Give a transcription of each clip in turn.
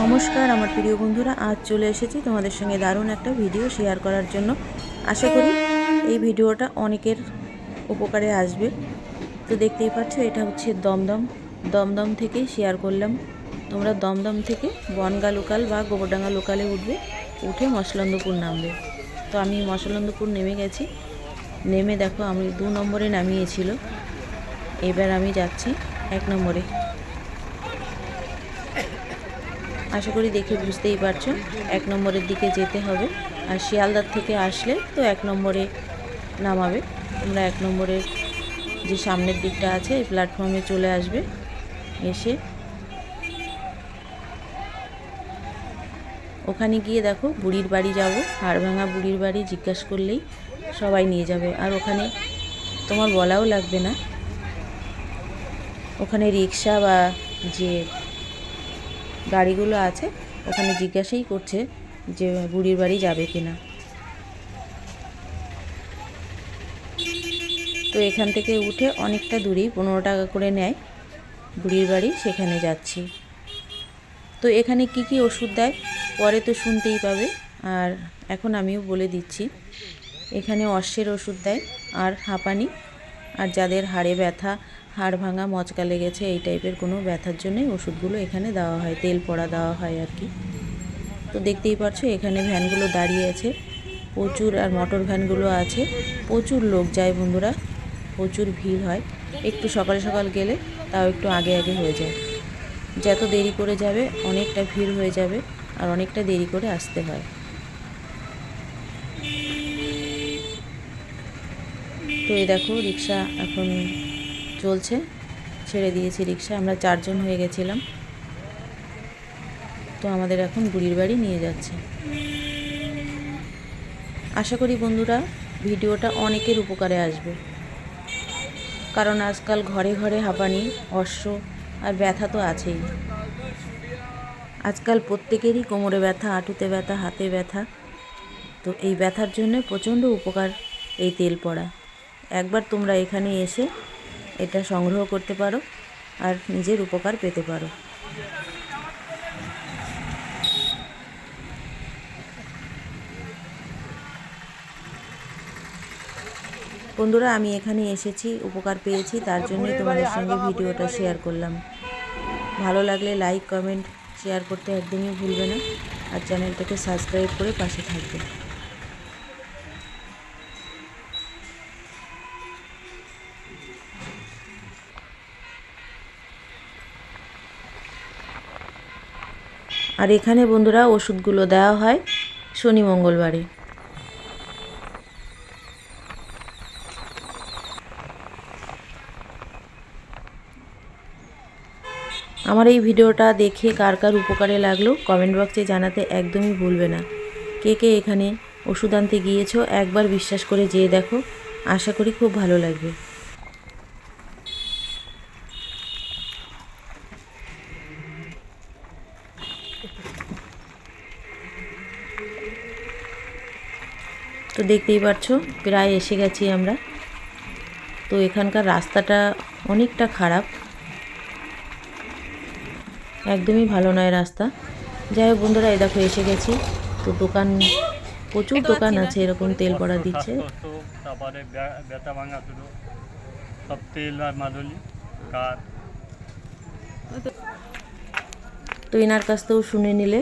নমস্কার, আমার প্রিয় বন্ধুরা, আজ চলে এসেছি তোমাদের সঙ্গে দারুণ একটা ভিডিও শেয়ার করার জন্য। আশা করি এই ভিডিওটা অনেকের উপকারে আসবে। তো দেখতেই পাচ্ছ, এটা হচ্ছে দমদম। দমদম থেকেই শেয়ার করলাম। তোমরা দমদম থেকে বনগা লোকাল বা গোবরডাঙ্গা লোকালে উঠবে, উঠে মশলন্দপুর নামবে। তো আমি মশলন্দপুর নেমে গেছি। নেমে দেখো, আমি দু নম্বরে নামিয়েছিল। এবার আমি যাচ্ছি এক নম্বরে। আশা করি দেখে বুঝতেই পারছ, এক নম্বরের দিকে যেতে হবে। আর শিয়ালদার থেকে আসলে তো এক নম্বরে নামাবে। তোমরা এক নম্বরের যে সামনের দিকটা আছে, এই প্ল্যাটফর্মে চলে আসবে, এসে। ওখানে গিয়ে দেখো, বুড়ির বাড়ি যাব, হাড়ভাঙা বুড়ির বাড়ি জিজ্ঞাসা করলেই সবাই নিয়ে যাবে। আর ওখানে তোমার বলাও লাগবে না। ওখানে রিক্সা বা যে গাড়িগুলো আছে, ওখানে জিজ্ঞাসাই করছে যে বুড়ির বাড়ি যাবে কিনা। তো এখান থেকে উঠে অনেকটা দূরেই, পনেরো টাকা করে নেয়, বুড়ির বাড়ি, সেখানে যাচ্ছি। তো এখানে কি কি ওষুধ দেয়, পরে তো শুনতেই পাবে। আর এখন আমিও বলে দিচ্ছি, এখানে অশ্বের ওষুধ দেয়, আর হাঁপানি, আর যাদের হাড়ে ব্যথা হাড় ভাঙা, মচকা লেগেছে, এই টাইপের কোনো ব্যথার জন্যই ওষুধগুলো এখানে দেওয়া হয়, তেল পড়া দেওয়া হয় আর কি। তো দেখতেই পাচ্ছ এখানে ভ্যানগুলো দাঁড়িয়ে আছে, প্রচুর আর মোটর ভ্যানগুলো আছে, প্রচুর লোক যায় বন্ধুরা, প্রচুর ভিড় হয়। একটু সকাল সকাল গেলে তাও একটু আগে আগে হয়ে যায়। যত দেরি করে যাবে, অনেকটা ভিড় হয়ে যাবে আর অনেকটা দেরি করে আসতে হয়। তো এই দেখো, রিক্সা এখন চলছে। ছেড়ে দিয়েছি রিক্সা, আমরা চারজন হয়ে গেছিলাম। তো আমাদের এখন বুড়ির বাড়ি নিয়ে যাচ্ছে। আশা করি বন্ধুরা, ভিডিওটা অনেকের উপকারে আসবে। কারণ আজকাল ঘরে ঘরে হাঁপানি, অশ্ব আর ব্যথা তো আছেই। আজকাল প্রত্যেকেরই কোমরে ব্যথা হাঁটুতে ব্যথা, হাতে ব্যথা। তো এই ব্যথার জন্য প্রচণ্ড উপকার এই তেল পড়া। একবার তোমরা এখানে এসে এটা সংগ্রহ করতে পারো আর নিজের উপকার পেতে পারো। বন্ধুরা, আমি এখানে এসেছি, উপকার পেয়েছি, তার জন্যই তোমাদের সঙ্গে ভিডিওটা শেয়ার করলাম। ভালো লাগলে লাইক কমেন্ট শেয়ার করতে একদমই ভুলবে না। আর চ্যানেলটাকে সাবস্ক্রাইব করে পাশে থাকবে। আর এখানে বন্ধুরা ওষুধগুলো দেওয়া হয় শনি মঙ্গলবারে। আমার এই ভিডিওটা দেখে কার কার উপকারে লাগল কমেন্ট বক্সে জানাতে একদমই ভুলবে না। কে কে এখানে ওষুধ আনতে গিয়েছো একবার বিশ্বাস করে যেয়ে দেখো। আশা করি খুব ভালো লাগবে। তো দেখতেই পাচ্ছ প্রায় এসে গেছি আমরা। তো এখানকার রাস্তাটা অনেকটা খারাপ। একদমই ভালো নয় রাস্তা। যাই হোক বন্ধুরা এই দেখো এসে গেছি। তো দোকান প্রচুর দোকান আছে এরকম তেল পড়া দিচ্ছে। তারপরে ব্যথা ভাঙা শুরু সব তেল আর মাদুলি কার? তো এনার কাছ থেকেও শুনে নিলে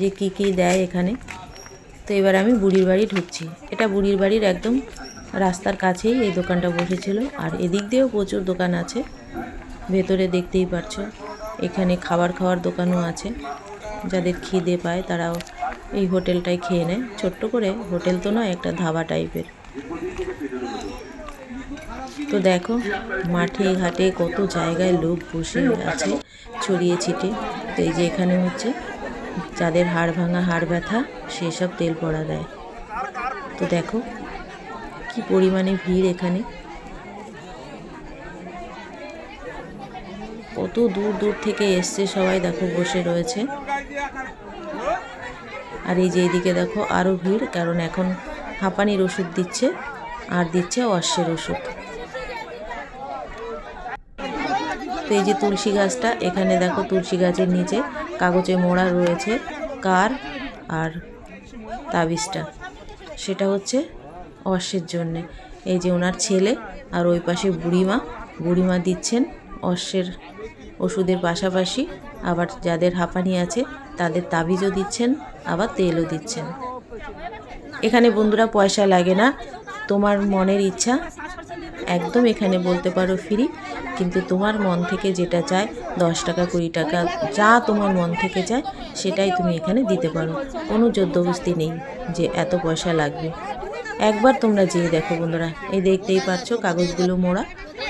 যে কি কি দেয় এখানে। তো এবার আমি বুড়ির বাড়ি ঢুকছি। এটা বুড়ির বাড়ির একদম রাস্তার কাছেই এই দোকানটা বসেছিল। আর এদিক দিয়েও প্রচুর দোকান আছে। ভেতরে দেখতেই পারছ, এখানে খাবার খাওয়ার দোকানও আছে। যাদের খিদে পায় তারাও এই হোটেলটায় খেয়ে নেয়। ছোট্ট করে হোটেল তো নয়, একটা ধাবা টাইপের। তো দেখো, মাঠে ঘাটে কত জায়গায় লোক বসে আছে, ছড়িয়ে ছিটে তো এই যে এখানে হচ্ছে যাদের হাড় ভাঙা, হাড় ব্যথা, সেসব তেল পড়া দেয়। তো দেখো, কি পরিমাণে ভিড় এখানে। কত দূর দূর থেকে এসছে সবাই, দেখো, বসে রয়েছে। আর এই যে এইদিকে দেখো আরও ভিড়, কারণ এখন হাঁপানির ওষুধ দিচ্ছে, আর দিচ্ছে অশ্বের ওষুধ। তো এই যে তুলসী গাছটা, এখানে দেখো তুলসী গাছের নিচে কাগজে মোড়া রয়েছে কার আর তাবিজটা। সেটা হচ্ছে অশ্বের জন্যে। এই যে ওনার ছেলে আর ওই পাশে বুড়িমা। বুড়িমা দিচ্ছেন অশ্বের ওষুধের পাশাপাশি। আবার যাদের হাঁপানি আছে তাদের তাবিজও দিচ্ছেন, আবার তেলও দিচ্ছেন। এখানে বন্ধুরা পয়সা লাগে না। তোমার মনের ইচ্ছা একদম এখানে বলতে পারো ফ্রি। কিন্তু তোমার মন থেকে যেটা চায় দশ টাকা, কুড়ি টাকা, যা তোমার মন থেকে যায় সেটাই তুমি এখানে দিতে পারো। কোনো জোরদবস্তি নেই যে এত পয়সা লাগবে। একবার তোমরা যেয়ে দেখো বন্ধুরা। এই দেখতেই পাচ্ছ কাগজগুলো মোড়া।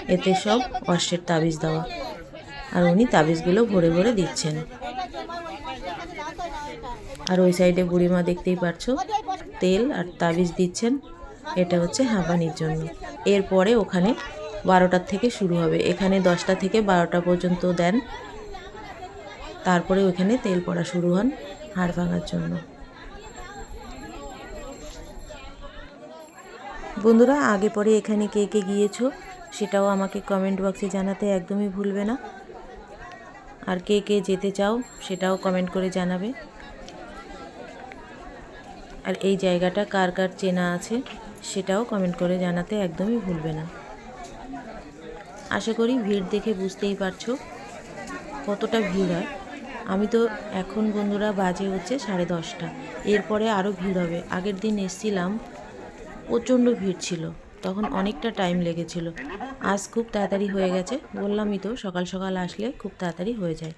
এতে সব অশ্বের তাবিজ দেওয়া। আর উনি তাবিজগুলো ভরে ভরে দিচ্ছেন। আর ওই সাইডে বুড়িমা দেখতেই পাচ্ছ তেল আর তাবিজ দিচ্ছেন। এটা হচ্ছে হাঁপানির জন্য। এরপরে ওখানে বারোটার থেকে শুরু হবে। এখানে দশটা থেকে বারোটা পর্যন্ত দেন। তারপরে ওখানে তেল পড়া শুরু হন হাড় ভাঙার জন্য। বন্ধুরা, আগে পরে এখানে কে কে গিয়েছো সেটাও আমাকে কমেন্ট বক্সে জানাতে একদমই ভুলবে না। আর কে কে যেতে চাও সেটাও কমেন্ট করে জানাবে। আর এই জায়গাটা কার কার চেনা আছে সেটাও কমেন্ট করে জানাতে একদমই ভুলবে না। আশা করি ভিড় দেখে বুঝতেই পারছ কতটা ভিড় হয়। আমি তো এখন বন্ধুরা বাজে হচ্ছে সাড়ে দশটা। এরপরে আরও ভিড় হবে। আগের দিন এসছিলাম, প্রচণ্ড ভিড় ছিল। তখন অনেকটা টাইম লেগেছিল। আজ খুব তাড়াতাড়ি হয়ে গেছে। বললামই তো, সকাল সকাল আসলে খুব তাড়াতাড়ি হয়ে যায়।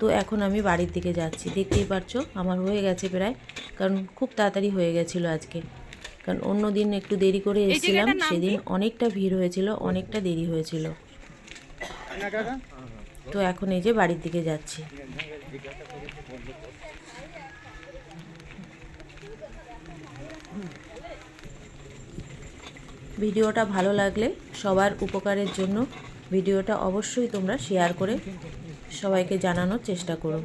তো এখন আমি বাড়ির দিকে যাচ্ছি। দেখতেই পারছ, আমার হয়ে গেছে প্রায়, কারণ খুব তাড়াতাড়ি হয়ে গেছিল আজকে। কারণ অন্য দিন একটু দেরি করে এসেছিলাম সেদিন অনেকটা ভিড় হয়েছিল অনেকটা দেরি হয়েছিল। তো এখন এই যে বাড়ির দিকে যাচ্ছি। ভিডিওটা ভালো লাগলে সবার উপকারের জন্য ভিডিওটা অবশ্যই তোমরা শেয়ার করে সবাইকে জানানোর চেষ্টা করো।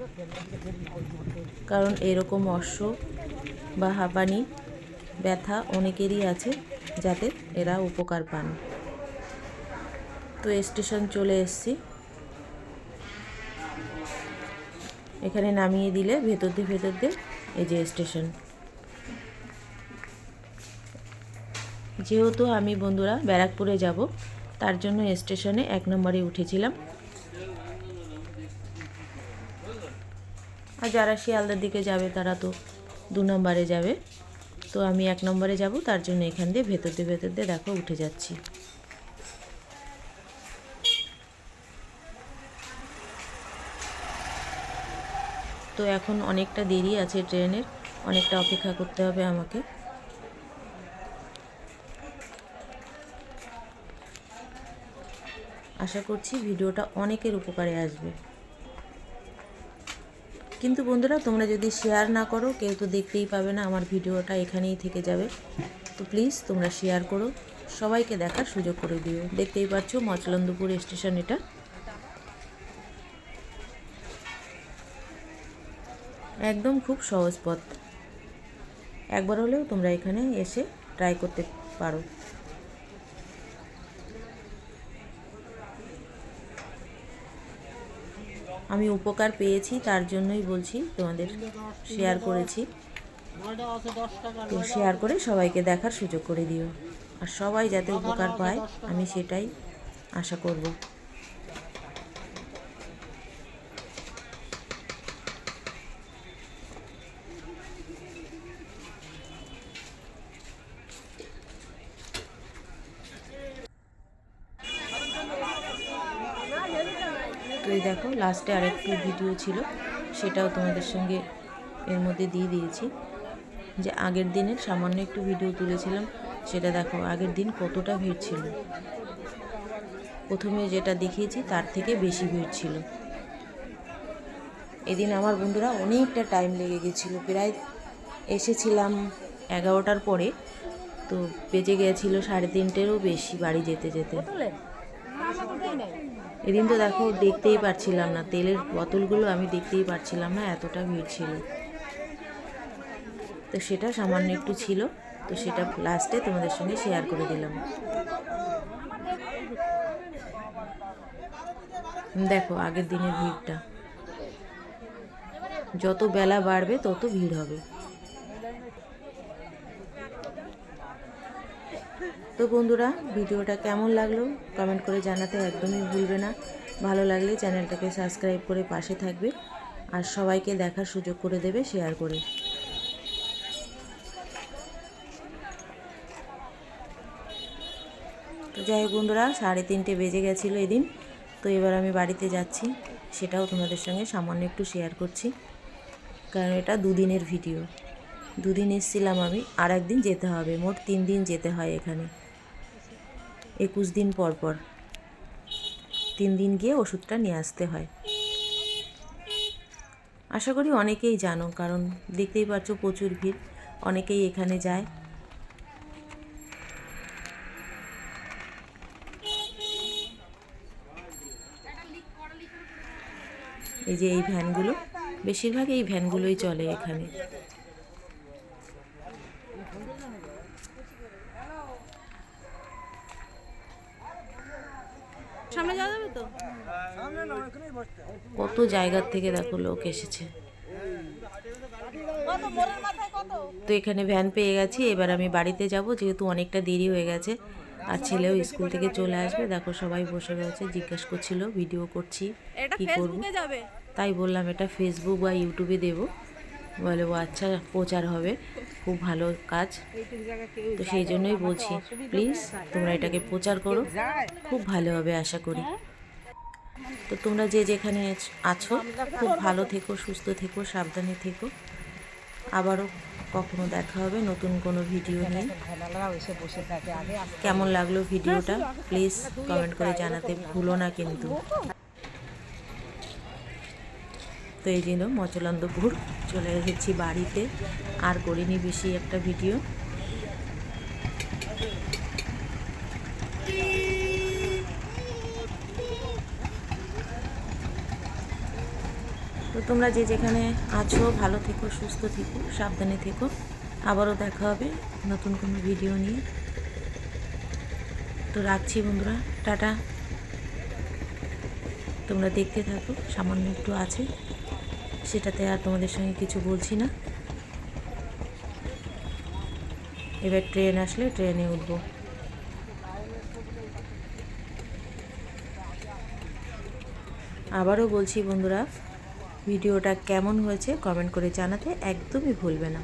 কারণ এরকম অশ্ব বা হাঁপানি ব্যথা অনেকেরই আছে যাতে এরা উপকার পান। তো স্টেশন চলে এসছি। এখানে নামিয়ে দিলে ভেতর দিয়ে ভেতর দিয়ে এই যে স্টেশন। যেহেতু আমি বন্ধুরা ব্যারাকপুরে যাব, তার জন্য স্টেশনে এক নম্বরে উঠেছিলাম। আর যারা শিয়ালদার দিকে যাবে, তারা তো দু নম্বরে যাবে। তো আমি এক নম্বরে যাব, তার জন্য এখান দিয়ে ভেতর দিয়ে ভেতর দিয়ে দেখো উঠে যাচ্ছি। তো এখন অনেকটা দেরি আছে ট্রেনের, অনেকটা অপেক্ষা করতে হবে আমাকে। আশা করছি ভিডিওটা অনেকের উপকারে আসবে। কিন্তু বন্ধুরা, তোমরা যদি শেয়ার না করো, কেউ তো দেখতেই পাবে না আমার ভিডিওটা এখানেই থেকে যাবে। তো প্লিজ তোমরা শেয়ার করো, সবাইকে দেখার সুযোগ করে দিও। দেখতেই পাচ্ছ, মচলন্দপুর স্টেশন এটা। একদম খুব সহজ পথ। একবার হলেও তোমরা এখানে এসে ট্রাই করতে পারো। আমি উপকার পেয়েছি, তার জন্যই বলছি তোমাদের শেয়ার করেছি। তো শেয়ার করে সবাইকে দেখার সুযোগ করে দিও। আর সবাই যাতে উপকার পায়, আমি সেটাই আশা করব তো এই দেখো লাস্টে আরেকটু ভিডিও ছিল, সেটাও তোমাদের সঙ্গে এর মধ্যে দিয়ে দিয়েছি। যে আগের দিনের সামান্য একটু ভিডিও তুলেছিলাম, সেটা দেখো, আগের দিন কতটা ভিড় ছিল। প্রথমে যেটা দেখিয়েছি, তার থেকে বেশি ভিড় ছিল। এদিন আমার বন্ধুরা অনেকটা টাইম লেগে গেছিল, প্রায় এসেছিলাম এগারোটার পরে, তো বেজে গিয়েছিল সাড়ে তিনটেরও বেশি বাড়ি যেতে যেতে। এদিন তো দেখো দেখতেই পারছিলাম না। তেলের বোতলগুলো আমি দেখতেই পারছিলাম না, এতটা ভিড় ছিল। তো সেটা সামান্য একটু ছিল, তো সেটা লাস্টে তোমাদের সঙ্গে শেয়ার করে দিলাম। দেখো আগের দিনের ভিড়টা। যত বেলা বাড়বে তত ভিড় হবে। তো বন্ধুরা, ভিডিওটা কেমন লাগল কমেন্ট করে জানাতে একদমই ভুলবে না। ভালো লাগলে চ্যানেলটাকে সাবস্ক্রাইব করে পাশে থাকবে আর সবাইকে দেখার সুযোগ করে দেবে, শেয়ার করে। তো যাই হোক বন্ধুরা, সাড়ে তিনটে বেজে গেছিল এদিন, তো এবার আমি বাড়িতে যাচ্ছি। সেটাও তোমাদের সঙ্গে সামান্য একটু শেয়ার করছি। কারণ এটা দুদিনের ভিডিও। দুদিন এসেছিলাম আমি আর একদিন যেতে হবে, মোট তিন দিন যেতে হয় এখানে। একুশ দিন পর পর। তিন দিন গিয়ে ওষুধটা নিয়ে আসতে হয়। আশা করি অনেকেই জানো, কারণ দেখতেই পাচ্ছ প্রচুর ভিড়, অনেকেই এখানে যায়। এই যে এই ভ্যানগুলো, বেশিরভাগ এই ভ্যানগুলোই চলে এখানে সামনে যাওয়া যাবে তো কত জায়গার থেকে দেখো লোক এসেছে। তো এখানে ভ্যান পেয়ে গেছি এবার আমি বাড়িতে যাব যেহেতু অনেকটা দেরি হয়ে গেছে। আর ছেলেও স্কুল থেকে চলে আসবে দেখো সবাই বসে রয়েছে জিজ্ঞেস করছিল ভিডিও করছি এটা কি করব? তাই বললাম এটা ফেসবুক বা ইউটিউবে দেবো। বলে ও আচ্ছা প্রচার হবে খুব ভালো কাজ। তো সেই জন্যই বলছি প্লিজ তোমরা এটাকে প্রচার করো খুব ভালো হবে আশা করি। তো তোমরা যে যেখানে আছো, খুব ভালো থেকো, সুস্থ থেকো, সাবধানে থেকো। আবারও কখনো দেখা হবে নতুন কোনো ভিডিও নিয়ে। কেমন লাগল ভিডিওটা? প্লিজ কমেন্ট করে জানাতে ভুলো না কিন্তু। তো এই জন্য মচলান্দপুর চলে এসেছি বাড়িতে। আর করিনি বেশি একটা ভিডিও। তো তোমরা যে যেখানে আছো, ভালো থেকো, সুস্থ থেকো, সাবধানে থেকো। আবারও দেখা হবে নতুন কোনো ভিডিও নিয়ে। তো রাখছি বন্ধুরা, টাটা। তোমরা দেখতে থাকো, সামান্য একটু আছে। সেটাতে আর তোমাদের সঙ্গে কিছু বলছি না। এবার ট্রেন আসলে ট্রেনে উঠবো। আবারও বলছি বন্ধুরা ভিডিওটা কেমন হয়েছে কমেন্ট করে জানাতে একদমই ভুলবে না।